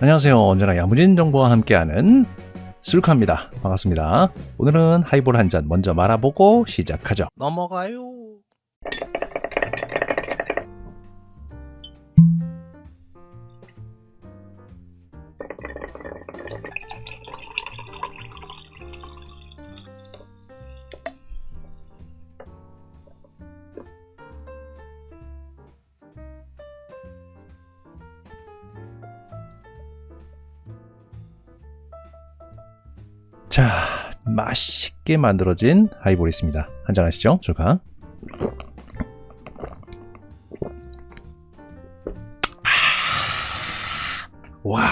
안녕하세요. 언제나 야무진 정보와 함께하는 술카입니다. 반갑습니다. 오늘은 하이볼 한 잔 먼저 말아보고 시작하죠. 넘어가요. 자, 맛있게 만들어진 하이볼이 있습니다. 한잔 하시죠, 술카. 와,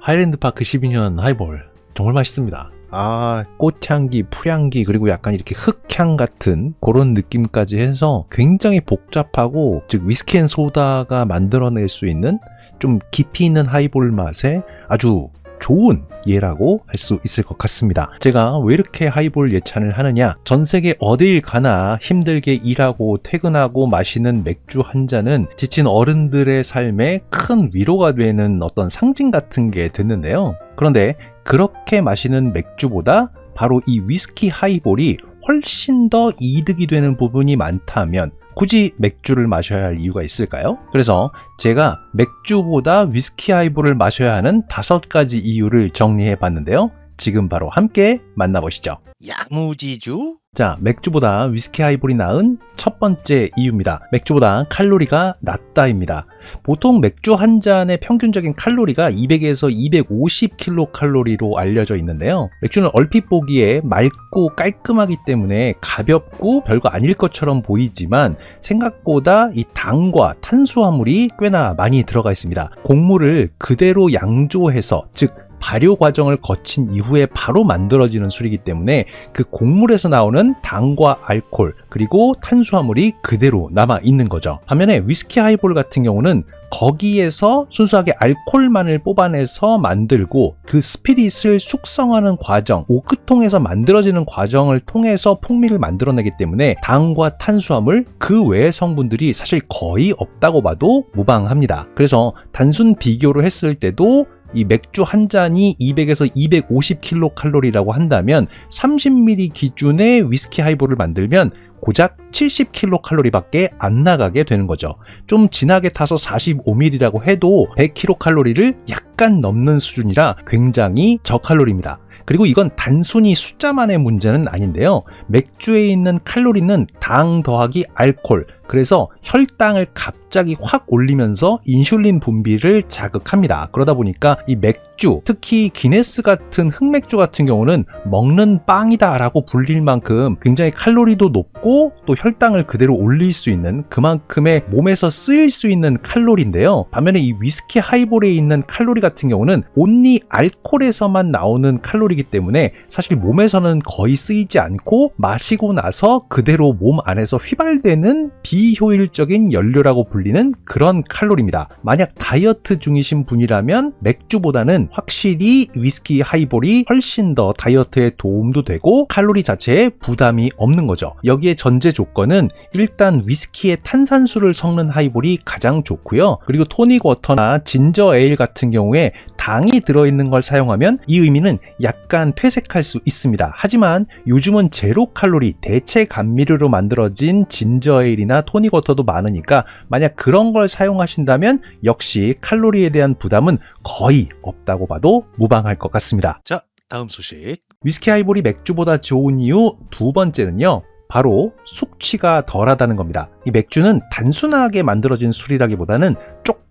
하이랜드 파크 12년 하이볼 정말 맛있습니다. 아, 꽃향기, 풀향기, 그리고 약간 이렇게 흙향 같은 그런 느낌까지 해서 굉장히 복잡하고, 즉, 위스키 앤 소다가 만들어낼 수 있는 좀 깊이 있는 하이볼 맛에 아주 좋은 예라고 할 수 있을 것 같습니다. 제가 왜 이렇게 하이볼 예찬을 하느냐? 전 세계 어딜 가나 힘들게 일하고 퇴근하고 마시는 맥주 한 잔은 지친 어른들의 삶에 큰 위로가 되는 어떤 상징 같은 게 됐는데요. 그런데 그렇게 마시는 맥주보다 바로 이 위스키 하이볼이 훨씬 더 이득이 되는 부분이 많다면 굳이 맥주를 마셔야 할 이유가 있을까요? 그래서 제가 맥주보다 위스키 하이볼을 마셔야 하는 다섯 가지 이유를 정리해 봤는데요. 지금 바로 함께 만나보시죠. 야무지주? 자, 맥주보다 위스키 하이볼이 나은 첫 번째 이유입니다. 맥주보다 칼로리가 낮다입니다. 보통 맥주 한 잔의 평균적인 칼로리가 200에서 250킬로칼로리로 알려져 있는데요. 맥주는 얼핏 보기에 맑고 깔끔하기 때문에 가볍고 별거 아닐 것처럼 보이지만 생각보다 이 당과 탄수화물이 꽤나 많이 들어가 있습니다. 곡물을 그대로 양조해서 즉 발효 과정을 거친 이후에 바로 만들어지는 술이기 때문에 그 곡물에서 나오는 당과 알코올 그리고 탄수화물이 그대로 남아 있는 거죠. 반면에 위스키 하이볼 같은 경우는 거기에서 순수하게 알코올만을 뽑아내서 만들고 그 스피릿을 숙성하는 과정, 오크통에서 만들어지는 과정을 통해서 풍미를 만들어내기 때문에 당과 탄수화물 그 외의 성분들이 사실 거의 없다고 봐도 무방합니다. 그래서 단순 비교로 했을 때도 이 맥주 한 잔이 200에서 250킬로칼로리라고 한다면 30ml 기준의 위스키 하이볼을 만들면 고작 70킬로칼로리밖에 안 나가게 되는 거죠. 좀 진하게 타서 45ml라고 해도 100킬로칼로리를 약간 넘는 수준이라 굉장히 저칼로리입니다. 그리고 이건 단순히 숫자만의 문제는 아닌데요. 맥주에 있는 칼로리는 당 더하기 알코올, 그래서 혈당을 갑자기 확 올리면서 인슐린 분비를 자극합니다. 그러다 보니까 이 맥주, 특히 기네스 같은 흑맥주 같은 경우는 먹는 빵이다라고 불릴 만큼 굉장히 칼로리도 높고 또 혈당을 그대로 올릴 수 있는 그만큼의 몸에서 쓰일 수 있는 칼로리인데요. 반면에 이 위스키 하이볼에 있는 칼로리 같은 경우는 온리 알코올에서만 나오는 칼로리이기 때문에 사실 몸에서는 거의 쓰이지 않고 마시고 나서 그대로 몸 안에서 휘발되는 비 비효율적인 연료라고 불리는 그런 칼로리입니다. 만약 다이어트 중이신 분이라면 맥주보다는 확실히 위스키 하이볼이 훨씬 더 다이어트에 도움도 되고 칼로리 자체에 부담이 없는 거죠. 여기에 전제 조건은 일단 위스키에 탄산수를 섞는 하이볼이 가장 좋고요. 그리고 토닉 워터나 진저 에일 같은 경우에 당이 들어있는 걸 사용하면 이 의미는 약간 퇴색할 수 있습니다. 하지만 요즘은 제로 칼로리 대체 감미료로 만들어진 진저 에일이나 토닉 워터도 많으니까 만약 그런 걸 사용하신다면 역시 칼로리에 대한 부담은 거의 없다고 봐도 무방할 것 같습니다. 자, 다음 소식. 위스키 하이볼이 맥주보다 좋은 이유 두 번째는요. 바로 숙취가 덜하다는 겁니다. 이 맥주는 단순하게 만들어진 술이라기보다는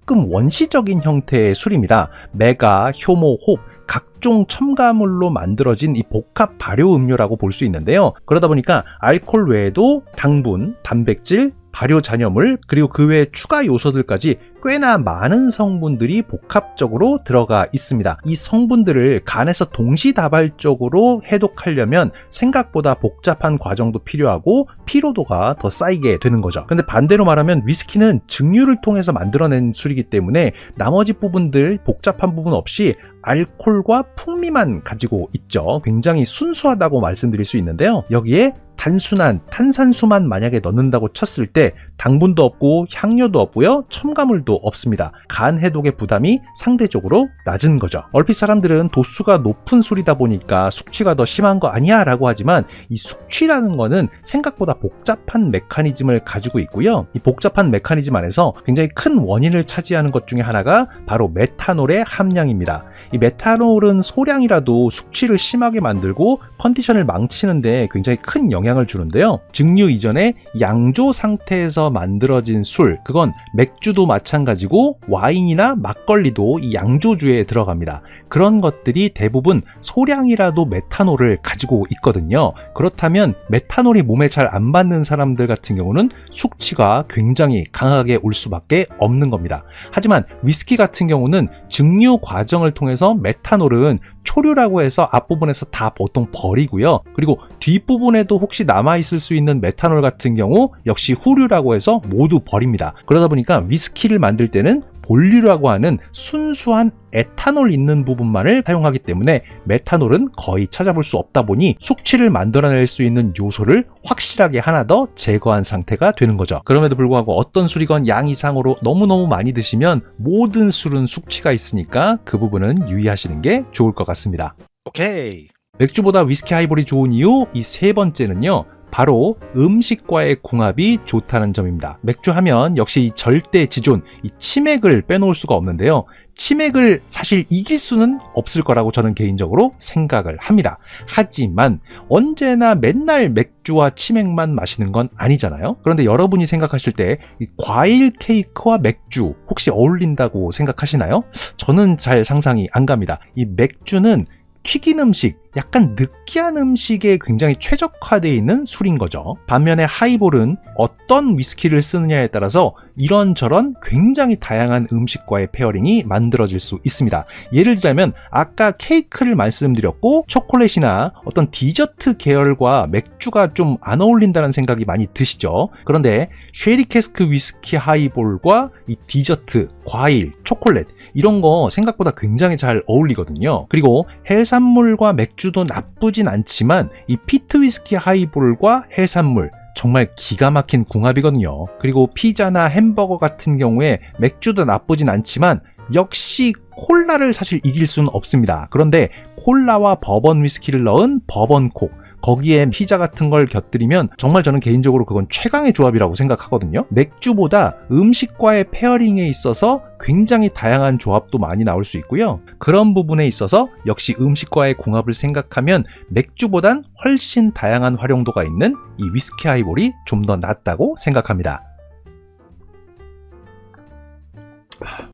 조금 원시적인 형태의 술입니다. 메가, 효모, 홉, 각종 첨가물로 만들어진 이 복합 발효 음료라고 볼 수 있는데요. 그러다 보니까 알코올 외에도 당분, 단백질, 발효 잔여물 그리고 그 외 추가 요소들까지 꽤나 많은 성분들이 복합적으로 들어가 있습니다. 이 성분들을 간에서 동시다발적으로 해독하려면 생각보다 복잡한 과정도 필요하고 피로도가 더 쌓이게 되는 거죠. 근데 반대로 말하면 위스키는 증류를 통해서 만들어낸 술이기 때문에 나머지 부분들 복잡한 부분 없이 알콜과 풍미만 가지고 있죠. 굉장히 순수하다고 말씀드릴 수 있는데요. 여기에 단순한 탄산수만 만약에 넣는다고 쳤을 때 당분도 없고 향료도 없고요. 첨가물도 없습니다. 간 해독의 부담이 상대적으로 낮은 거죠. 얼핏 사람들은 도수가 높은 술이다 보니까 숙취가 더 심한 거 아니야 라고 하지만 이 숙취라는 거는 생각보다 복잡한 메커니즘을 가지고 있고요. 이 복잡한 메커니즘 안에서 굉장히 큰 원인을 차지하는 것 중에 하나가 바로 메탄올의 함량입니다. 이 메탄올은 소량이라도 숙취를 심하게 만들고 컨디션을 망치는데 굉장히 큰 영향을 주는데요. 증류 이전에 양조 상태 만들어진 술, 그건 맥주도 마찬가지고 와인이나 막걸리도 이 양조주에 들어갑니다. 그런 것들이 대부분 소량이라도 메탄올을 가지고 있거든요. 그렇다면 메탄올이 몸에 잘 안 받는 사람들 같은 경우는 숙취가 굉장히 강하게 올 수밖에 없는 겁니다. 하지만 위스키 같은 경우는 증류 과정을 통해서 메탄올은 초류라고 해서 앞부분에서 다 보통 버리고요. 그리고 뒷부분에도 혹시 남아있을 수 있는 메탄올 같은 경우 역시 후류라고 해서 모두 버립니다. 그러다 보니까 위스키를 만들 때는 본류라고 하는 순수한 에탄올 있는 부분만을 사용하기 때문에 메탄올은 거의 찾아볼 수 없다 보니 숙취를 만들어낼 수 있는 요소를 확실하게 하나 더 제거한 상태가 되는 거죠. 그럼에도 불구하고 어떤 술이건 양 이상으로 너무너무 많이 드시면 모든 술은 숙취가 있으니까 그 부분은 유의하시는 게 좋을 것 같습니다. 오케이. 맥주보다 위스키 하이볼이 좋은 이유 이 세 번째는요. 바로 음식과의 궁합이 좋다는 점입니다. 맥주 하면 역시 이 절대 지존, 이 치맥을 빼놓을 수가 없는데요. 치맥을 사실 이길 수는 없을 거라고 저는 개인적으로 생각을 합니다. 하지만 언제나 맨날 맥주와 치맥만 마시는 건 아니잖아요. 그런데 여러분이 생각하실 때이 과일 케이크와 맥주 혹시 어울린다고 생각하시나요? 저는 잘 상상이 안 갑니다. 이 맥주는 튀긴 음식, 약간 느끼한 음식에 굉장히 최적화되어 있는 술인 거죠. 반면에 하이볼은 어떤 위스키를 쓰느냐에 따라서 이런저런 굉장히 다양한 음식과의 페어링이 만들어질 수 있습니다. 예를 들자면 아까 케이크를 말씀드렸고 초콜릿이나 어떤 디저트 계열과 맥주가 좀 안 어울린다는 생각이 많이 드시죠. 그런데 쉐리 캐스크 위스키 하이볼과 이 디저트, 과일, 초콜릿 이런 거 생각보다 굉장히 잘 어울리거든요. 그리고 해산물과 맥주도 나쁘진 않지만 이 피트 위스키 하이볼과 해산물 정말 기가 막힌 궁합이거든요. 그리고 피자나 햄버거 같은 경우에 맥주도 나쁘진 않지만 역시 콜라를 사실 이길 수는 없습니다. 그런데 콜라와 버번 위스키를 넣은 버번콕 거기에 피자 같은 걸 곁들이면 정말 저는 개인적으로 그건 최강의 조합이라고 생각하거든요. 맥주보다 음식과의 페어링에 있어서 굉장히 다양한 조합도 많이 나올 수 있고요. 그런 부분에 있어서 역시 음식과의 궁합을 생각하면 맥주보단 훨씬 다양한 활용도가 있는 이 위스키 하이볼이 좀 더 낫다고 생각합니다.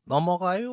넘어가요.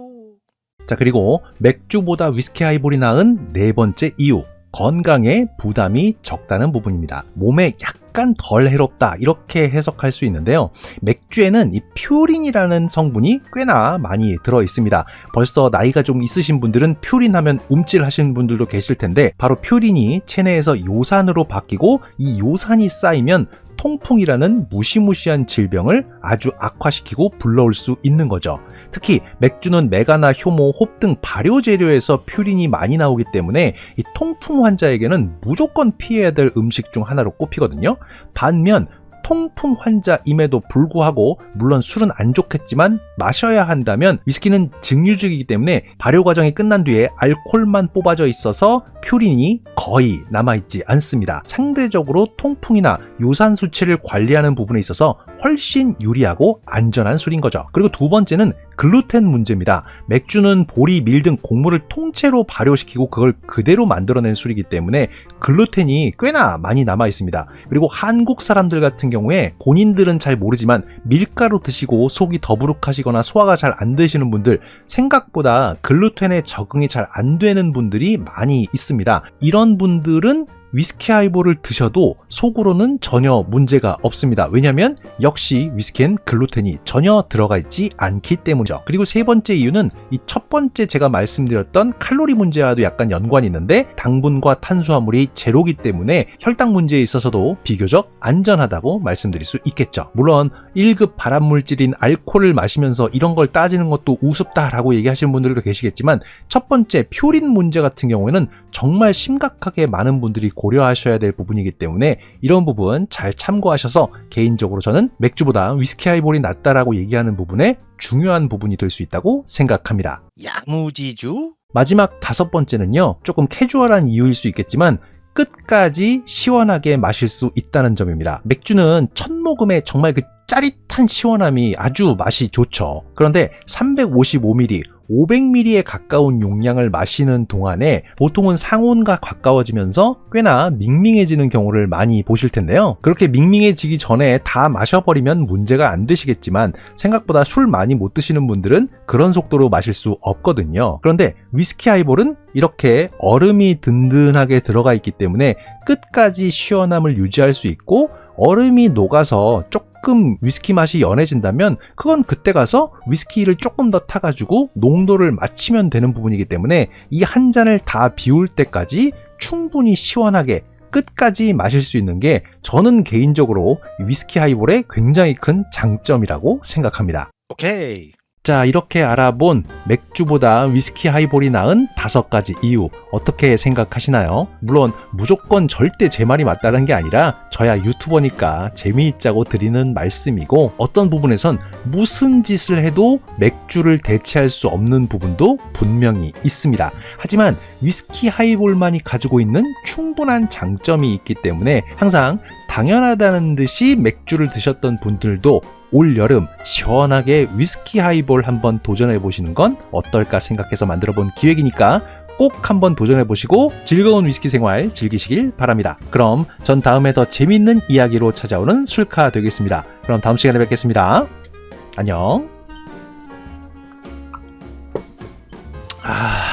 자, 그리고 맥주보다 위스키 하이볼이 나은 네 번째 이유. 건강에 부담이 적다는 부분입니다. 몸에 약간 덜 해롭다 이렇게 해석할 수 있는데요. 맥주에는 이 퓨린이라는 성분이 꽤나 많이 들어 있습니다. 벌써 나이가 좀 있으신 분들은 퓨린 하면 움찔하시는 분들도 계실 텐데 바로 퓨린이 체내에서 요산으로 바뀌고 이 요산이 쌓이면 통풍이라는 무시무시한 질병을 아주 악화시키고 불러올 수 있는 거죠. 특히 맥주는 메가나 효모, 홉 등 발효 재료에서 퓨린이 많이 나오기 때문에 이 통풍 환자에게는 무조건 피해야 될 음식 중 하나로 꼽히거든요. 반면 통풍 환자임에도 불구하고 물론 술은 안 좋겠지만 마셔야 한다면 위스키는 증류주이기 때문에 발효 과정이 끝난 뒤에 알코올만 뽑아져 있어서 퓨린이 거의 남아있지 않습니다. 상대적으로 통풍이나 요산 수치를 관리하는 부분에 있어서 훨씬 유리하고 안전한 술인 거죠. 그리고 두 번째는 글루텐 문제입니다. 맥주는 보리, 밀 등 곡물을 통째로 발효시키고 그걸 그대로 만들어낸 술이기 때문에 글루텐이 꽤나 많이 남아 있습니다. 그리고 한국 사람들 같은 경우에 본인들은 잘 모르지만 밀가루 드시고 속이 더부룩하시거나 소화가 잘 안 되시는 분들 생각보다 글루텐에 적응이 잘 안 되는 분들이 많이 있습니다. 이런 분들은 위스키 하이볼을 드셔도 속으로는 전혀 문제가 없습니다. 왜냐하면 역시 위스키엔 글루텐이 전혀 들어가 있지 않기 때문이죠. 그리고 세 번째 이유는 이 첫 번째 제가 말씀드렸던 칼로리 문제와도 약간 연관이 있는데 당분과 탄수화물이 제로기 때문에 혈당 문제에 있어서도 비교적 안전하다고 말씀드릴 수 있겠죠. 물론 1급 발암물질인 알코올을 마시면서 이런 걸 따지는 것도 우습다라고 얘기하시는 분들도 계시겠지만 첫 번째 퓨린 문제 같은 경우에는 정말 심각하게 많은 분들이 고려하셔야 될 부분이기 때문에 이런 부분 잘 참고하셔서 개인적으로 저는 맥주보다 위스키 하이볼이 낫다라고 얘기하는 부분에 중요한 부분이 될 수 있다고 생각합니다. 야무지주? 마지막 다섯 번째는요, 조금 캐주얼한 이유일 수 있겠지만, 끝까지 시원하게 마실 수 있다는 점입니다. 맥주는 첫 모금에 정말 그 짜릿한 시원함이 아주 맛이 좋죠. 그런데 355ml, 500ml에 가까운 용량을 마시는 동안에 보통은 상온과 가까워지면서 꽤나 밍밍해지는 경우를 많이 보실 텐데요. 그렇게 밍밍해지기 전에 다 마셔버리면 문제가 안 되시겠지만 생각보다 술 많이 못 드시는 분들은 그런 속도로 마실 수 없거든요. 그런데 위스키 하이볼은 이렇게 얼음이 든든하게 들어가 있기 때문에 끝까지 시원함을 유지할 수 있고 얼음이 녹아서 조금 위스키 맛이 연해진다면 그건 그때 가서 위스키를 조금 더 타가지고 농도를 맞추면 되는 부분이기 때문에 이 한 잔을 다 비울 때까지 충분히 시원하게 끝까지 마실 수 있는 게 저는 개인적으로 위스키 하이볼의 굉장히 큰 장점이라고 생각합니다. 오케이. 자, 이렇게 알아본 맥주보다 위스키 하이볼이 나은 다섯 가지 이유 어떻게 생각하시나요? 물론 무조건 절대 제 말이 맞다는 게 아니라 저야 유튜버니까 재미있자고 드리는 말씀이고 어떤 부분에선 무슨 짓을 해도 맥주를 대체할 수 없는 부분도 분명히 있습니다. 하지만 위스키 하이볼만이 가지고 있는 충분한 장점이 있기 때문에 항상 당연하다는 듯이 맥주를 드셨던 분들도 올 여름 시원하게 위스키 하이볼 한번 도전해 보시는 건 어떨까 생각해서 만들어 본 기획이니까 꼭 한번 도전해 보시고 즐거운 위스키 생활 즐기시길 바랍니다. 그럼 전 다음에 더 재밌는 이야기로 찾아오는 술카 되겠습니다. 그럼 다음 시간에 뵙겠습니다. 안녕. 아.